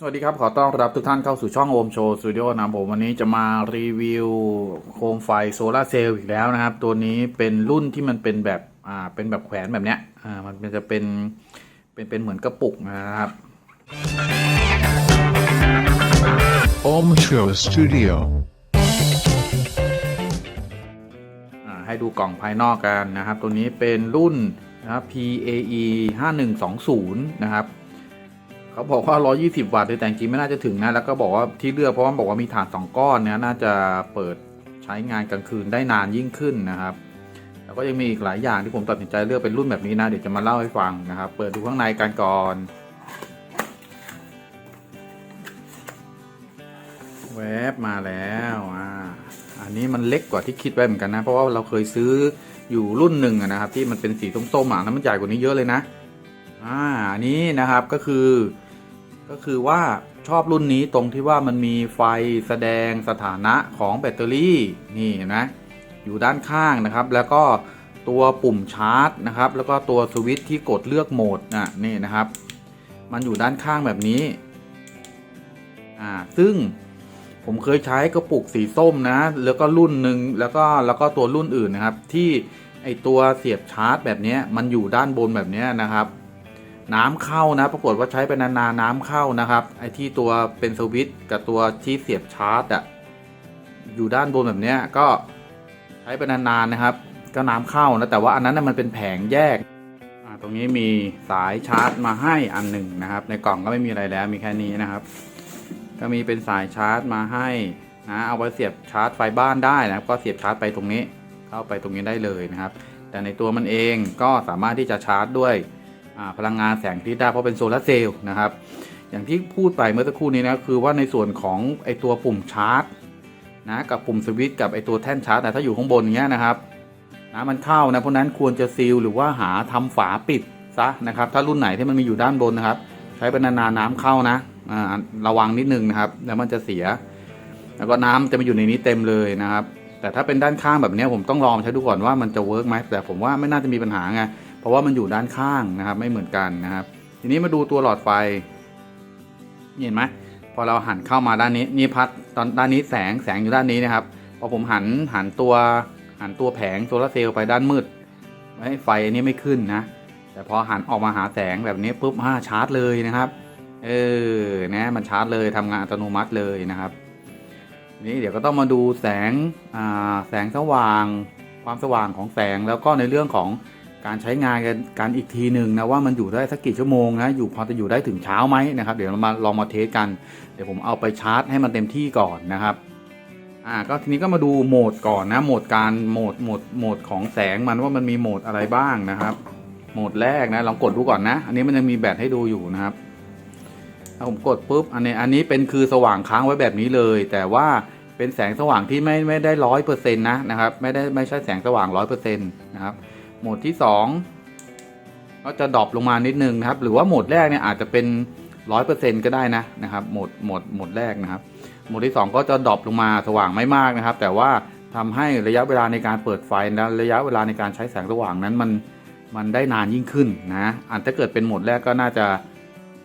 สวัสดีครับ ขอต้อนรับทุกท่านเข้าสู่ช่องโอมโชว์สตูดิโอนะครับผมวันนี้จะมารีวิวโคมไฟโซลาร์เซลล์อีกแล้วนะครับ ตัวนี้เป็นรุ่นที่มันเป็นแบบอ่าเป็นแบบแขวนแบบเนี้ยอ่ามันจะเป็นเป็นเป็นเหมือนกระปุกนะครับ Om Show Studio. อ่าให้ดูกล่องภายนอกกันนะครับ ตัวนี้เป็นรุ่นนะครับ PAE 5120 นะครับ เขาบอกว่า 120 วัตต์แต่จริงๆไม่น่าจะถึงนะ แล้วก็บอกว่าที่เลือกเพราะว่าบอกว่ามีฐาน2ก้อนเนี่ยน่าจะเปิดใช้งานกลางคืนได้นานยิ่งขึ้นนะครับ แล้วก็ยังมีอีกหลายอย่างที่ผมตัดสินใจเลือกเป็นรุ่นแบบนี้นะ เดี๋ยวจะมาเล่าให้ฟังนะครับ เปิดดูข้างในกันก่อนแวบมาแล้วอ่าอันนี้มันเล็กกว่าที่คิดไว้เหมือนกันนะ เพราะว่าเราเคยซื้ออยู่รุ่นหนึ่งนะครับ ที่มันเป็นสีส้มๆอะนั้นมันใหญ่กว่านี้เยอะเลยนะอ่าอันนี้นะครับก็คือ ก็คือว่าชอบรุ่นนี้ตรงที่ว่ามันมีไฟแสดงสถานะของแบตเตอรี่นี่เห็นไหมอยู่ด้านข้างนะครับ แล้วก็ตัวปุ่มชาร์จนะครับ แล้วก็ตัวสวิตช์ที่กดเลือกโหมดน่ะนี่นะครับ มันอยู่ด้านข้างแบบนี้อ่าซึ่งผมเคยใช้กระปุกสีส้มนะ แล้วก็รุ่นหนึ่งแล้วก็แล้วก็ตัวรุ่นอื่นนะครับ ที่ไอตัวเสียบชาร์จแบบนี้มันอยู่ด้านบนแบบนี้นะครับ น้ำเข้านะ ปรากฏว่าใช้ไปนานๆน้ำเข้านะครับ ไอที่ตัวเป็นสวิตช์กับตัวที่เสียบชาร์จอะอยู่ด้านบนแบบเนี้ยก็ใช้ไปนานๆนะครับ ก็น้ำเข้านะแต่ว่าอันนั้นนะมันเป็นแผงแยกตรงนี้มีสายชาร์จมาให้อันหนึ่งนะครับ ในกล่องก็ไม่มีอะไรแล้วมีแค่นี้นะครับ ก็มีเป็นสายชาร์จมาให้นะเอาไว้เสียบชาร์จไฟบ้านได้นะครับ ก็เสียบชาร์จไปตรงนี้ เข้าไปตรงนี้ได้เลยนะครับ แต่ในตัวมันเองก็สามารถที่จะชาร์จด้วย พลังงานแสงที่ได้เพราะเป็นโซลาร์เซลล์นะครับ อย่างที่พูดไปเมื่อสักครู่นี้นะคือว่าในส่วนของไอตัวปุ่มชาร์จนะกับปุ่มสวิตช์กับไอตัวแท่นชาร์จแต่ถ้าอยู่ข้างบนอย่างเงี้ยนะครับน้ำมันเข้านะเพราะนั้นควรจะซีลหรือว่าหาทำฝาปิดซะนะครับถ้ารุ่นไหนที่มันมีอยู่ด้านบนนะครับ ใช้ไปนานๆน้ำเข้านะระวังนิดนึงนะครับแล้วมันจะเสีย แล้วก็น้ำจะมาอยู่ในนี้เต็มเลยนะครับ แต่ถ้าเป็นด้านข้างแบบนี้ผมต้องลองใช้ดูก่อนว่ามันจะเวิร์กไหมแต่ผมว่าไม่น่าจะมีปัญหาไง ราะว่ามันอยู่ด้านข้างนะครับ ไม่เหมือนกันนะครับ ทีนี้มาดูตัวหลอดไฟ เห็นไหมพอเราหันเข้ามาด้านนี้นี่พัดตอนด้านนี้แสงแสงอยู่ด้านนี้นะครับ พอผมหันหันตัวหันตัวแผงโซลาร์เซลล์ไปด้านมืดไฟอันนี้ไม่ขึ้นนะ แต่พอหันออกมาหาแสงแบบนี้ปุ๊บอ่าชาร์จเลยนะครับ เออนะมันชาร์จเลยทำงานอัตโนมัติเลยนะครับ นี่เดี๋ยวก็ต้องมาดูแสงแสงสว่าง ความสว่างของแสงแล้วก็ในเรื่องของ การใช้งานกันการอีกทีหนึ่งนะว่ามันอยู่ได้สักกี่ชั่วโมงนะอยู่พอจะอยู่ได้ถึงเช้าไหมนะครับเดี๋ยวเรามาลองมาเทสกัน เดี๋ยวผมเอาไปชาร์จให้มันเต็มที่ก่อนนะครับอ่าก็ทีนี้ก็มาดูโหมดก่อนนะโหมดการโหมดโหมดโหมดของแสงมันว่ามันมีโหมดอะไรบ้างนะครับ โหมดแรกนะลองกดดูก่อนนะ อันนี้มันยังมีแบตให้ดูอยู่นะครับถ้าผมกดปุ๊บอันนี้อันนี้เป็นคือสว่างค้างไว้แบบนี้เลย แต่ว่าเป็นแสงสว่างที่ไม่ไม่ได้ร้อยเปอร์เซ็นต์นะนะครับไม่ได้ไม่ใช่แสงสว่างร้อยเปอร์เซ็นต์นะครับ หมดที่สองก็จะดรอปลงมานิดนึงนะครับ หรือว่าโหมดแรกเนี่ยอาจจะเป็นร้อยเปอร์เซ็นต์ก็ได้นะนะครับโหมดโหมดโหมดแรกนะครับโหมดที่สองก็จะดรอปลงมาสว่างไม่มากนะครับ แต่ว่าทำให้ระยะเวลาในการเปิดไฟและระยะเวลาในการใช้แสงสว่างนั้นมันมันได้นานยิ่งขึ้นนะอาจจะเกิดเป็นโหมดแรกก็น่าจะ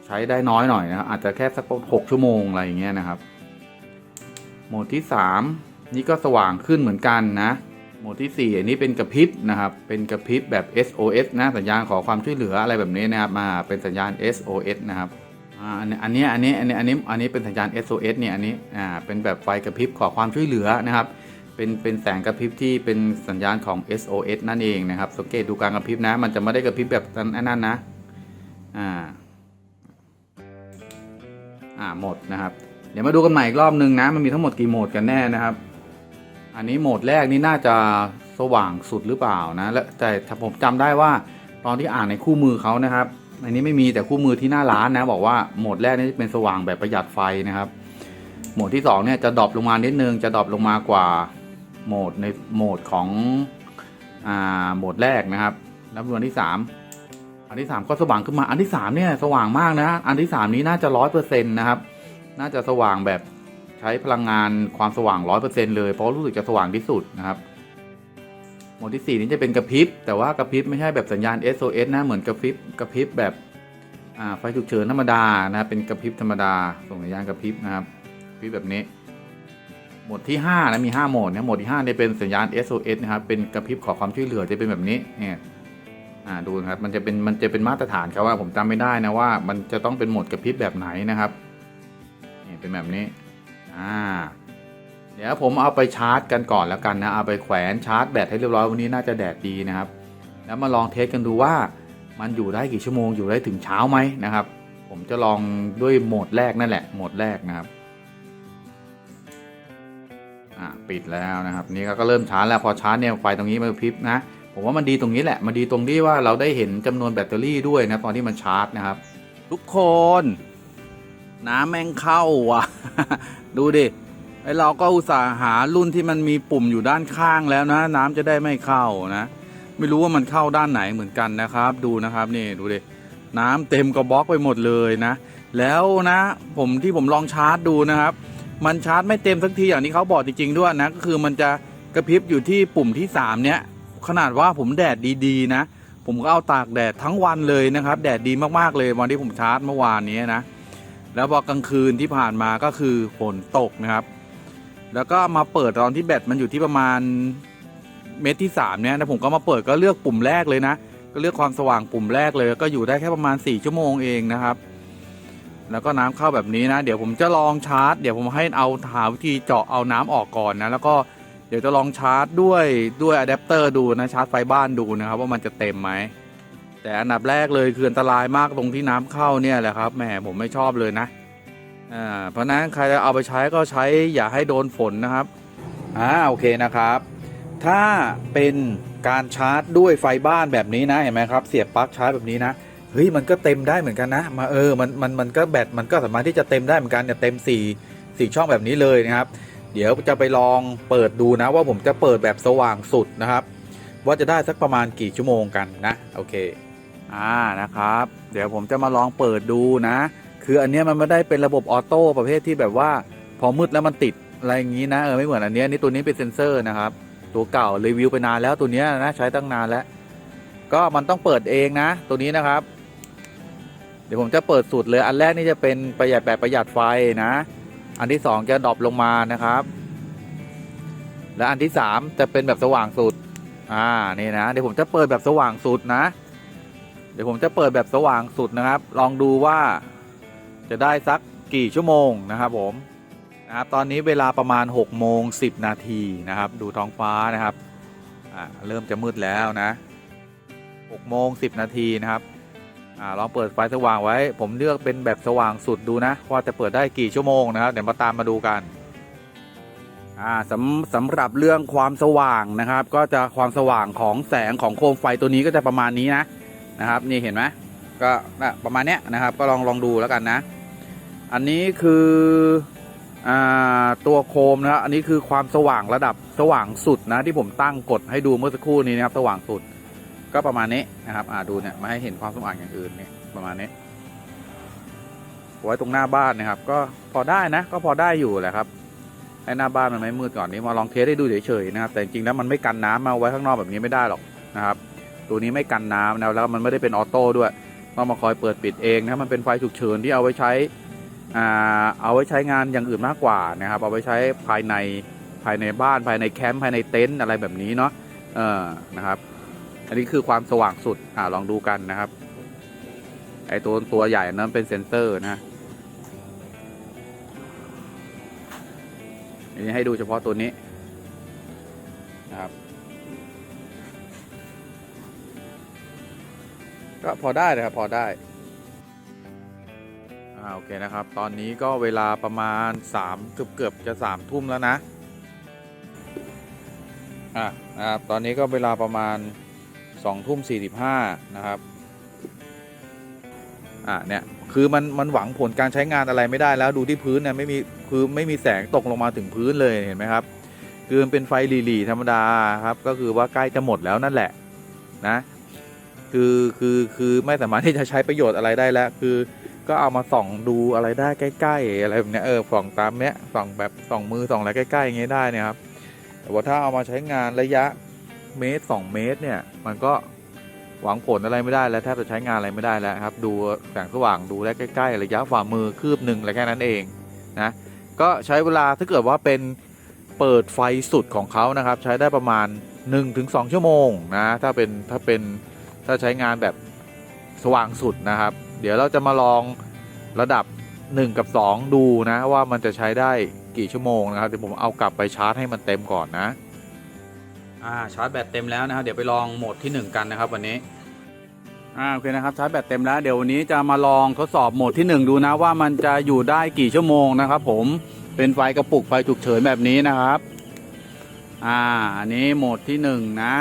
ใช้ได้น้อยหน่อยนะอาจจะแค่สักหกชั่วโมงอะไรอย่างเงี้ยนะครับ โหมดที่ 3 นี่ก็สว่างขึ้นเหมือนกันนะ หมดที่ 4 อันนี้เป็นกระพริบนะครับ เป็นกระพริบแบบ SOS นะ สัญญาณขอความช่วยเหลืออะไรแบบนี้นะครับมาเป็นสัญญาณ SOS นะครับอ่าอันนี้อันนี้อันนี้อันนี้อันนี้อันนี้เป็นสัญญาณ SOS เนี่ยอันนี้อ่าเป็นแบบไฟกระพริบขอความช่วยเหลือนะครับ เป็นเป็นแสงกระพริบที่เป็นสัญญาณของ SOS นั่นเองนะครับสังเกตดูการกระพริบนะ มันจะไม่ได้กระพริบแบบนั้นนะอ่าอ่าหมดนะครับ เดี๋ยวมาดูกันใหม่อีกรอบนึงนะ มันมีทั้งหมดกี่โหมดกันแน่นะครับ อันนี้โหมดแรกนี่น่าจะสว่างสุดหรือเปล่านะและแต่ถ้าผมจำได้ว่าตอนที่อ่านในคู่มือเขานะครับ อันนี้ไม่มีแต่คู่มือที่หน้าร้านนะ บอกว่าโหมดแรกนี่เป็นสว่างแบบประหยัดไฟนะครับ โหมดที่สองเนี่ยจะดรอปลงมานิดนึงจะดรอปลงมากว่าโหมดในโหมดของอ่าโหมดแรกนะครับแล้วส่นที่สามอันที่สามก็สว่างขึ้นมาอันที่สามเนี่ยสว่างมากนะ อันที่สามนี้น่าจะร้อยเปอร์เซ็นต์นะครับ น่าจะสว่างแบบ ใช้พลังงานความสว่าง 100%เลยเพราะรู้สึกจะสว่างที่สุดนะครับโหมดที่ 4 นี้จะเป็นกระพริบแต่ว่ากระพริบไม่ใช่แบบสัญญาณ SOS นะเหมือนกระพริบกระพริบแบบไฟฉุกเฉินธรรมดานะเป็นกระพริบธรรมดาส่งสัญญาณกระพริบนะครับพริบแบบนี้โหมดที่5นะมี 5โหมดนะโหมดที่5เนี่ยเป็นสัญญาณ SOS นะครับเป็นกระพริบขอความช่วยเหลือจะเป็นแบบนี้เนี่ยอ่าดูนะครับมันจะเป็นมันจะเป็นมาตรฐานครับว่าผมจำไม่ได้นะว่า มันจะต้องเป็นโหมดกระพริบแบบไหนนะครับนี่เป็นแบบนี้ อ่าเดี๋ยวผมเอาไปชาร์จกันก่อนแล้วกันนะเอาไปแขวนชาร์จแบตให้เรียบร้อยวันนี้น่าจะแดดดีนะครับ แล้วมาลองเทสกันดูว่ามันอยู่ได้กี่ชั่วโมงอยู่ได้ถึงเช้าไหมนะครับ ผมจะลองด้วยโหมดแรกนั่นแหละโหมดแรกนะครับอ่าปิดแล้วนะครับ นี่ก็เริ่มชาร์จแล้วพอชาร์จเนี่ยไฟตรงนี้มันพริบนะผมว่ามันดีตรงนี้แหละ มันดีตรงที่ว่าเราได้เห็นจำนวนแบตเตอรี่ด้วยนะตอนที่มันชาร์จนะครับ ทุกคน น้ำแม่งเข้าว่ะ ดูดิไอเราก็อุตส่าห์หารุ่นที่มันมีปุ่มอยู่ด้านข้างแล้วนะ น้ำจะได้ไม่เข้านะ ไม่รู้ว่ามันเข้าด้านไหนเหมือนกันนะครับ ดูนะครับนี่ดูดิน้ำเต็มกระบอกไปหมดเลยนะ แล้วนะ ผมที่ผมลองชาร์จดูนะครับ มันชาร์จไม่เต็มสักทีอย่างที่เขาบอกจริงๆด้วยนะก็คือมันจะกระพริบอยู่ที่ปุ่มที่ 3 เนี้ยขนาดว่าผมแดดดีๆ นะ ผมก็เอาตากแดดทั้งวันเลยนะครับ แดดดีมากๆเลยวันที่ผมชาร์จเมื่อวานนี้นะ แล้วพอกลางคืนที่ผ่านมาก็คือฝนตกนะครับ แล้วก็มาเปิดตอนที่แบตมันอยู่ที่ประมาณเมตรที่3เนี่ยนะผมก็มาเปิดก็เลือกปุ่มแรกเลยนะ ก็เลือกความสว่างปุ่มแรกเลย ก็อยู่ได้แค่ประมาณ 4 ชั่วโมงเองนะครับ แล้วก็น้ำเข้าแบบนี้นะ เดี๋ยวผมจะลองชาร์จ เดี๋ยวผมให้เอาหาวิธีเจาะเอาน้ำออกก่อนนะ แล้วก็เดี๋ยวจะลองชาร์จด้วยด้วยอะแดปเตอร์ดูนะชาร์จไฟบ้านดูนะครับว่ามันจะเต็มไหม แต่อันดับแรกเลยคืออันตรายมากตรงที่น้ำเข้าเนี่ยแหละครับแหมผมไม่ชอบเลยนะอ่าเพราะนั้นใครจะเอาไปใช้ก็ใช้อย่าให้โดนฝนนะครับอ่าโอเคนะครับ ถ้าเป็นการชาร์จด้วยไฟบ้านแบบนี้นะเห็นไหมครับเสียบปลั๊กชาร์จแบบนี้นะเฮ้ยมันก็เต็มได้เหมือนกันนะมาเออมันมันมันก็แบตมันก็สามารถที่จะเต็มได้เหมือนกันเนี่ยเต็มสี่สี่ช่องแบบนี้เลยนะครับ เดี๋ยวจะไปลองเปิดดูนะว่าผมจะเปิดแบบสว่างสุดนะครับ ว่าจะได้สักประมาณกี่ชั่วโมงกันนะโอเค อ่านะครับ เดี๋ยวผมจะมาลองเปิดดูนะ คืออันนี้มันไม่ได้เป็นระบบออโต้ประเภทที่แบบว่า พอมืดแล้วมันติดอะไรอย่างนี้นะเออไม่เหมือนอันนี้อันนี้ตัวนี้เป็นเซ็นเซอร์นะครับ ตัวเก่ารีวิวไปนานแล้วตัวนี้นะใช้ตั้งนานแล้ว ก็มันต้องเปิดเองนะ ตัวนี้นะครับ เดี๋ยวผมจะเปิดสุดเลยอันแรกนี่จะเป็นประหยัดแบบประหยัดไฟนะ อันที่สองจะดรอปลงมานะครับ และอันที่สามจะเป็นแบบสว่างสุดอ่านี่นะเดี๋ยวผมจะเปิดแบบสว่างสุดนะ เดี๋ยวผมจะเปิดแบบสว่างสุดนะครับ ลองดูว่าจะได้สักกี่ชั่วโมงนะครับผมนะครับตอนนี้เวลาประมาณ6โมง10 นาทีนะครับ ดูท้องฟ้านะครับเริ่มจะมืดแล้วนะ6โมง10 นาทีนะครับอลองเปิดไฟสว่างไว้ ผมเลือกเป็นแบบสว่างสุดดูนะว่าจะเปิดได้กี่ชั่วโมงนะครับเดี๋ยวมาตามมาดูกันสำสำหรับเรื่องความสว่างนะครับ ก็จะความสว่างของแสงของโคมไฟตัวนี้ก็จะประมาณนี้นะ นะครับนี่เห็นไหมก็ประมาณเนี้ยนะครับก็ลองลองดูแล้วกันนะ อันนี้คืออตัวโคมนะอันนี้คือความสว่างระดับสว่างสุดนะที่ผมตั้งกดให้ดูเมื่อสักครู่นี้นะครับ สว่างสุดก็ประมาณนี้นะครับดูเนี่ยมาให้เห็นความสว่างอย่างอื่นเนี่ยประมาณนี้ ไว้ตรงหน้าบ้านนะครับ ก็พอได้นะ ก็พอได้อยู่แหละครับให้หน้าบ้านมันไม่มืดก่อนนี้มาลองเทสให้ดูเฉยๆนะครับ แต่จริงๆแล้วมันไม่กันน้ำมาไว้ข้างนอกแบบนี้ไม่ได้หรอกนะครับ ตัวนี้ไม่กันน้ำนะแล้วมันไม่ได้เป็นออโต้ด้วยต้องมาคอยเปิดปิดเองนะมันเป็นไฟฉุกเฉินที่เอาไว้ใช้อ่าเอาไว้ใช้งานอย่างอื่นมากกว่านะครับ เอาไว้ใช้ภายในภายในบ้านภายในแคมป์ภายในเต็นท์อะไรแบบนี้เนาะเออนะครับ อันนี้คือความสว่างสุดอ่าลองดูกันนะครับ ไอตัวตัวใหญ่นั้นเป็นเซนเซอร์นะอันนี้ให้ดูเฉพาะตัวนี้ ก็พอได้นะครับ พอได้อ่าโอเคนะครับ ตอนนี้ก็เวลาประมาณ3เกือบเกือบจะสามทุ่มแล้วนะอะนะครับตอนนี้ก็เวลาประมาณ2ทุ่ม45นะครับอ่าเนี่ยคือมันมันหวังผลการใช้งานอะไรไม่ได้แล้วดูที่พื้นเนี่ยไม่มีคือไม่มีแสงตกลงมาถึงพื้นเลยเห็นไหมครับ คือมันเป็นไฟหลีๆธรรมดาครับ ก็คือว่าใกล้จะหมดแล้วนั่นแหละนะ คือคือคือไม่สามารถที่จะใช้ประโยชน์อะไรได้แล้ว คือก็เอามาส่องดูอะไรได้ใกล้ ๆ อะไรแบบเนี้ยเออส่องตามเนี้ยส่องแบบส่องมือส่องอะไรใกล้ๆอย่างเงี้ยได้เนี่ยครับแต่ว่าถ้าเอามาใช้งานระยะเมตรสองเมตรเนี่ยมันก็หวังผลอะไรไม่ได้แล้วแทบจะใช้งานอะไรไม่ได้แล้วครับ ดูแสงสว่างดูได้ใกล้ๆระยะฝ่ามือคืบหนึ่งอะไรแค่นั้นเองนะก็ใช้เวลาถ้าเกิดว่าเป็นเปิดไฟสุดของเขานะครับ ใช้ได้ประมาณ 1-2 ชั่วโมงนะถ้าเป็นถ้าเป็น ถ้าใช้งานแบบสว่างสุดนะครับ เดี๋ยวเราจะมาลองระดับ 1 กับ 2 ดูนะว่ามันจะใช้ได้กี่ชั่วโมงนะครับเดี๋ยวผมเอากลับไปชาร์จให้มันเต็มก่อนนะอ่าชาร์จแบตเต็มแล้วนะครับ เดี๋ยวไปลองโหมดที่ 1 กันนะครับวันนี้อ่าโอเคนะครับชาร์จแบตเต็มแล้วเดี๋ยววันนี้จะมาลองทดสอบโหมดที่ 1 ดูนะว่ามันจะอยู่ได้กี่ชั่วโมงนะครับ ผมเป็นไฟกระปุกไฟฉุกเฉินแบบนี้นะครับ อ่าอันนี้โหมดที่ 1 นะ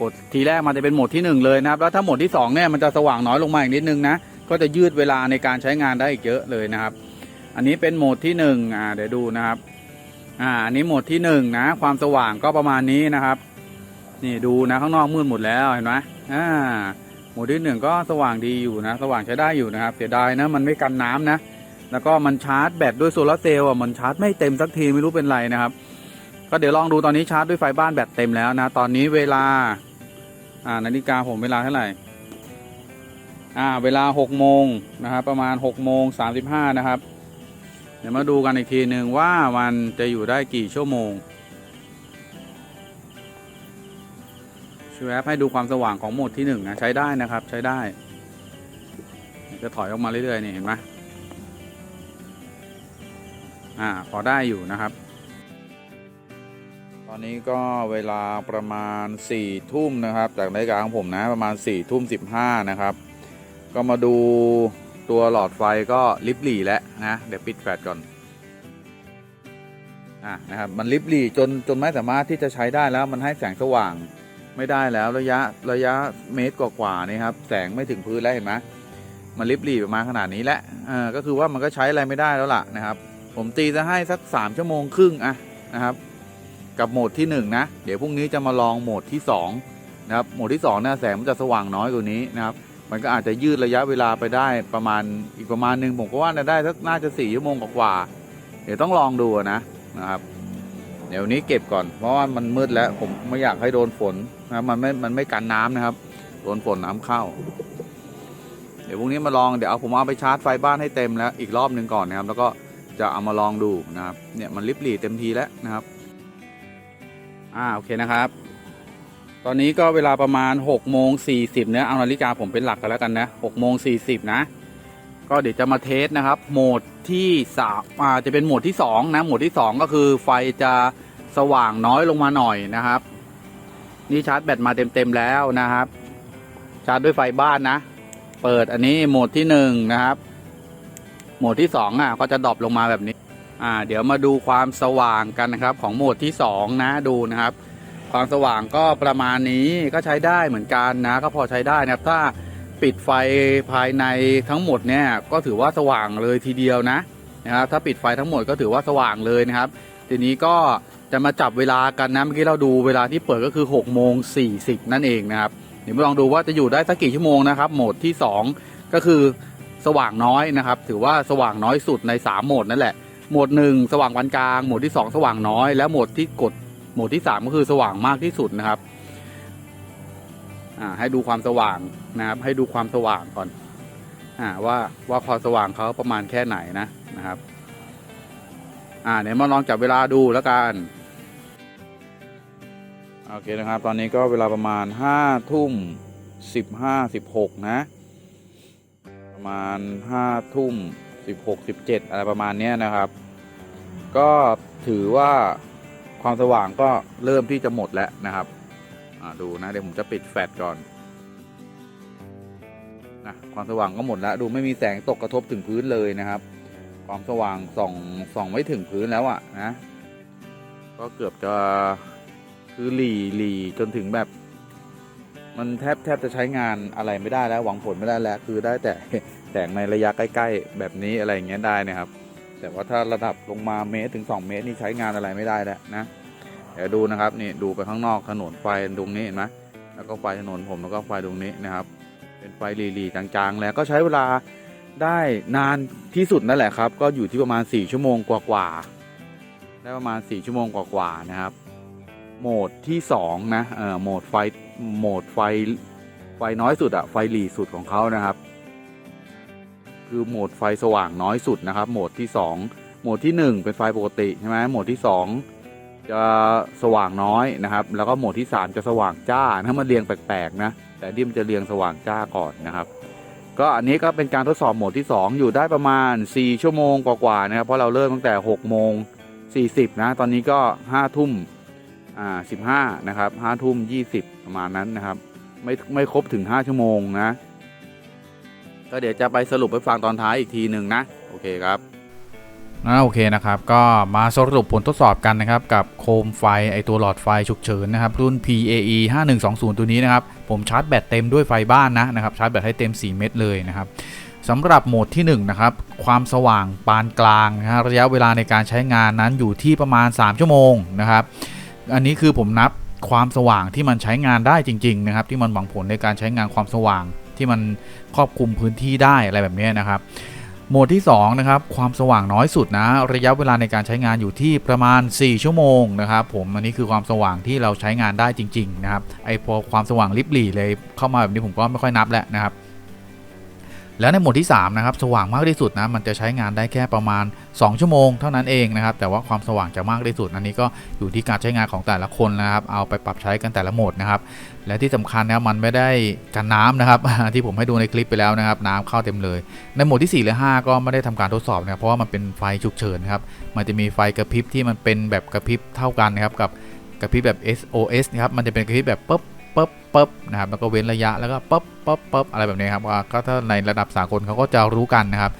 กดทีแรกมันจะเป็นโหมดที่1เลยนะครับแล้วถ้าโหมดที่2เนี่ยมันจะสว่างน้อยลงมาอีกนิดนึงนะก็จะยืดเวลาในการใช้งานได้อีกเยอะเลยนะครับ อันนี้เป็นโหมดที่1อ่าเดี๋ยวดูนะครับอ่าอันนี้โหมดที่หนึ่งนะความสว่างก็ประมาณนี้นะครับ นี่ดูนะข้างนอกมืดหมดแล้วเห็นไหมอ่าโหมดที่หนึ่งก็สว่างดีอยู่นะ สว่างใช้ได้อยู่นะครับ เสียดายนะมันไม่กันน้ำนะ แล้วก็มันชาร์จแบตด้วยโซลาร์เซลล์อะมันชาร์จไม่เต็มสักทีไม่รู้เป็นไรนะครับ ก็เดี๋ยวลองดูตอนนี้ชาร์จด้วยไฟบ้านแบตเต็มแล้วนะ ตอนนี้เวลา อ่า นาฬิกาผมเวลาเท่าไหร่ อ่า เวลาหกโมงนะครับ ประมาณหกโมงสามสิบห้านะครับ เดี๋ยวมาดูกันอีกทีหนึ่งว่ามันจะอยู่ได้กี่ชั่วโมงช่วยแอปให้ดูความสว่างของโหมดที่หนึ่งนะใช้ได้นะครับใช้ได้ จะถอยออกมาเรื่อยๆนี่เห็นไหมอ่า พอได้อยู่นะครับ อนนี้ก็เวลาประมาณ4ี่ทุ่มนะครับ จากนาฬิกาของผมนะประมาณ4ี่ทุ่มสิบห้านะครับ ก็มาดูตัวหลอดไฟก็ลิบหลี่แล้วนะเดี๋ยวปิดแฟลชก่อนอะนะครับมันลิบหลี่จนจนไม่สามารถที่จะใช้ได้แล้วมันให้แสงสว่างไม่ได้แล้วระยะระยะเมตรกว่าๆนี่ครับแสงไม่ถึงพื้นแล้วเห็นไหมมันลิบหลี่ประมาณขนาดนี้แหละเออก็คือว่ามันก็ใช้อะไรไม่ได้แล้วล่ะนะครับ ผมตีจะให้สักสามชั่วโมงครึ่งอะนะครับ กับโหมดที่หนึ่งนะเดี๋ยวพรุ่งนี้จะมาลองโหมดที่สองนะครับโหมดที่สองเนี่ยแสงมันจะสว่างน้อยกว่านี้นะครับ มันก็อาจจะยืดระยะเวลาไปได้ประมาณอีกประมาณหนึ่งผมก็ว่าน่าได้สักน่าจะสี่ชั่วโมงกว่าเดี๋ยวต้องลองดูนะนะครับ เดี๋ยวนี้เก็บก่อนเพราะว่ามันมืดแล้วผมไม่อยากให้โดนฝนนะครับมันไม่มันไม่กันน้ำนะครับ โดนฝนน้ำเข้า เดี๋ยวพรุ่งนี้มาลองเดี๋ยวเอาผมเอาไปชาร์จไฟบ้านให้เต็มแล้วอีกรอบหนึ่งก่อนนะครับ แล้วก็จะเอามาลองดูนะครับเนี่ยมันริบหรี่เต็มทีแล้วนะครับ อ่าโอเคนะครับ ตอนนี้ก็เวลาประมาณ6โมง40เนี่ยเอานาฬิกาผมเป็นหลักกันแล้วกันนะ6โมง40นะ ก็เดี๋ยวจะมาเทสนะครับ โหมดที่สามอ่าจะเป็นโหมดที่ 2 นะ โหมดที่ 2 ก็คือไฟจะสว่างน้อยลงมาหน่อยนะครับ นี่ชาร์จแบตมาเต็มๆแล้วนะครับ ชาร์จด้วยไฟบ้านนะ เปิดอันนี้โหมดที่1นะครับ โหมดที่2อะก็จะดรอปลงมาแบบนี้ อ่าเดี๋ยวมาดูความสว่างกันนะครับของโหมดที่ 2 นะดูนะครับ ความสว่างก็ประมาณนี้ก็ใช้ได้เหมือนกันนะ ก็พอใช้ได้นะครับถ้าปิดไฟภายในทั้งหมดเนี่ยก็ถือว่าสว่างเลยทีเดียวนะนะครับถ้าปิดไฟทั้งหมดก็ถือว่าสว่างเลยนะครับ ทีนี้ก็จะมาจับเวลากันนะเมื่อกี้เราดูเวลาที่เปิดก็คือ6โมง40 นั่นเองนะครับเดี๋ยวมาลองดูว่าจะอยู่ได้สักกี่ชั่วโมงนะครับ โหมดที่ 2 ก็คือสว่างน้อยนะครับ ถือว่าสว่างน้อยสุดใน 3 โหมดนั่นแหละ โหมด1สว่างปานกลาง โหมดที่2สว่างน้อย แล้วโหมดที่กดโหมดที่3ก็คือสว่างมากที่สุดนะครับอ่าให้ดูความสว่างนะครับ ให้ดูความสว่างก่อนอ่าว่าว่าความสว่างเขาประมาณแค่ไหนนะนะครับ อ่าเดี๋ยวมาลองจับเวลาดูแล้วกันโอเคนะครับ ตอนนี้ก็เวลาประมาณห้าทุ่มสิบห้าสิบหกนะ ประมาณห้าทุ่มสิบหกสิบเจ็ดอะไรประมาณเนี้ยนะครับ ก็ถือว่าความสว่างก็เริ่มที่จะหมดแล้วนะครับดูนะเดี๋ยวผมจะปิดแฟลชก่อนนะความสว่างก็หมดแล้วดูไม่มีแสงตกกระทบถึงพื้นเลยนะครับ ความสว่างส่องส่องไม่ถึงพื้นแล้วอะนะ ก็เกือบจะคือหลีหลีจนถึงแบบ มันแทบแทบจะใช้งานอะไรไม่ได้แล้วหวังผลไม่ได้แล้ว คือได้แต่แสงในระยะใกล้ ๆ แบบนี้อะไรอย่างเงี้ยได้นะครับ แต่ว่าถ้าระดับลงมาเมตรถึง 2 เมตรนี่ใช้งานอะไรไม่ได้แล้วนะเดี๋ยวดูนะครับนี่ดูไปข้างนอกถนนไฟตรงนี้เห็นไหมแล้วก็ไฟถนนผมแล้วก็ไฟตรงนี้นะครับ เป็นไฟหลีๆจางๆ แล้วก็ใช้เวลาได้นานที่สุดนั่นแหละครับ ก็อยู่ที่ประมาณ 4 ชั่วโมงกว่าๆได้ประมาณ 4 ชั่วโมงกว่าๆนะครับ โหมดที่2นะเอ่อโหมดไฟโหมดไฟไฟน้อยสุดอะไฟหลีสุดของเขานะครับ คือโหมดไฟสว่างน้อยสุดนะครับ โหมดที่ 2 โหมดที่ 1 เป็นไฟปกติใช่ไหมโหมดที่ 2 จะสว่างน้อยนะครับ แล้วก็โหมดที่ 3 จะสว่างจ้าถ้ามันเรียงแปลกๆนะ แต่ดิมนจะเรียงสว่างจ้าก่อนนะครับ ก็อันนี้ก็เป็นการทดสอบโหมดที่ 2 อยู่ได้ประมาณ 4 ชั่วโมงกว่าๆนะครับ เพราะเราเริ่มตั้งแต่6โมง40นะ ตอนนี้ก็5ทุ่มอ่า15นะครับ5ทุ่ม20 ประมาณนั้นนะครับ ไม่ไม่ครบถึง 5 ชั่วโมงนะ ก็เดี๋ยวจะไปสรุปให้ฟังตอนท้ายอีกทีหนึ่งนะ โอเคครับอ่าโอเคนะครับ ก็มาสรุปผลทดสอบกันนะครับ กับโคมไฟไอตัวหลอดไฟฉุกเฉินนะครับ รุ่น PAE 5120 ตัวนี้นะครับ ผมชาร์จแบตเต็มด้วยไฟบ้านนะนะครับ ชาร์จแบตให้เต็ม 4 เม็ดเลยนะครับสำหรับโหมดที่1นะครับความสว่างปานกลางนะฮะระยะเวลาในการใช้งานนั้นอยู่ที่ประมาณ 3 ชั่วโมงนะครับอันนี้คือผมนับความสว่างที่มันใช้งานได้จริงๆนะครับที่มันหวังผลในการใช้งานความสว่าง ที่มันครอบคลุมพื้นที่ได้อะไรแบบนี้นะครับโหมดที่ 2 นะครับ ความสว่างน้อยสุดนะ ระยะเวลาในการใช้งานอยู่ที่ประมาณ 4 ชั่วโมงนะครับผมอันนี้คือความสว่างที่เราใช้งานได้จริง ๆ นะครับ ไอพอความสว่างลิบหลี่เลยเข้ามาแบบนี้ผมก็ไม่ค่อยนับแล้วนะครับ แล้วในโหมดที่3นะครับสว่างมากที่สุดนะมันจะใช้งานได้แค่ประมาณ 2 ชั่วโมงเท่านั้นเองนะครับแต่ว่าความสว่างจะมากที่สุดอันนี้ก็อยู่ที่การใช้งานของแต่ละคนนะครับเอาไปปรับใช้กันแต่ละโหมดนะครับและที่สำคัญนะมันไม่ได้กันน้ำนะครับที่ผมให้ดูในคลิปไปแล้วนะครับน้ำเข้าเต็มเลย ในโหมดที่4และ5ก็ไม่ได้ทำการทดสอบนะครับเพราะว่ามันเป็นไฟฉุกเฉินครับมันจะมีไฟกระพริบที่มันเป็นแบบกระพริบเท่ากันนะครับกับกระพริบแบบ SOS นะครับมันจะเป็นกระพริบแบบปึ๊บ ปึ๊บปึ๊บนะครับแล้วก็เว้นระยะแล้วก็ปึ๊บปึ๊บปึ๊บอะไรแบบนี้ครับว่าก็ถ้าในระดับสากลเขาก็จะรู้กันนะครับ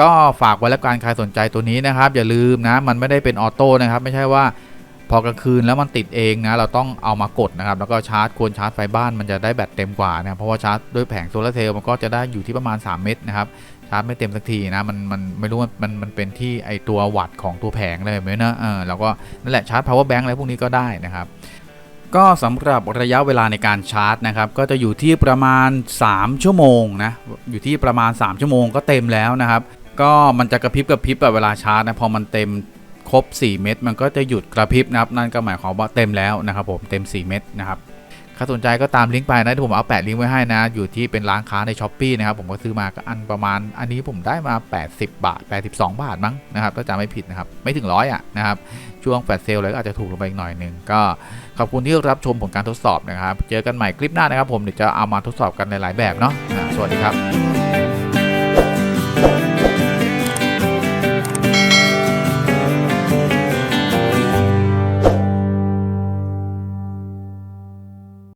ก็ฝากไว้แล้วกันใครสนใจตัวนี้นะครับ อย่าลืมนะมันไม่ได้เป็นออโต้นะครับ ไม่ใช่ว่าพอกลางคืนแล้วมันติดเองนะเราต้องเอามากดนะครับ แล้วก็ชาร์จควรชาร์จไฟบ้านมันจะได้แบตเต็มกว่านะเพราะว่าชาร์จด้วยแผงโซลาร์เซลล์มันก็จะได้อยู่ที่ประมาณ 3 เมตรนะครับชาร์จไม่เต็มสักทีนะมันมันไม่รู้ว่ามันมันเป็นที่ไอตัววัตต์ของตัวแผงเลยไหมนะเออแล้วก็นั่นแหละชาร์จ power bank อะไรพวกนี้ก็ได้นะครับ ก็สำหรับระยะเวลาในการชาร์จนะครับ ก็จะอยู่ที่ประมาณ 3 ชั่วโมงนะ อยู่ที่ประมาณ 3 ชั่วโมงก็เต็มแล้วนะครับ ก็มันจะกระพริบกระพริบแบบเวลาชาร์จนะพอมันเต็มครบ 4 เม็ดมันก็จะหยุดกระพริบนะครับ นั่นก็หมายความว่าเต็มแล้วนะครับผมเต็ม 4 เม็ดนะครับ ครสนใจก็ตามลิงก์ไปนะที่ผมเอาแปะลิงก์ไว้ให้นะ อยู่ที่เป็นร้านค้าในช้อปปีนะครับผมก็ซื้อมาก็อันประมาณ อันนี้ผมได้มา 80 บาท 82 บาทมั้งนะครับถ้าจำไม่ผิดนะครับ ไม่ถึงร้อยอะนะครับ ช่วงแฟลชเซลเลยก็อาจจะถูกลงไปอีกหน่อยหนึ่งก็ขอบคุณที่รับชมผลการทดสอบนะครับ เจอกันใหม่คลิปหน้านะครับ ผมเดี๋ยวจะเอามาทดสอบกันในหลายแบบเนาะสวัสดีครับ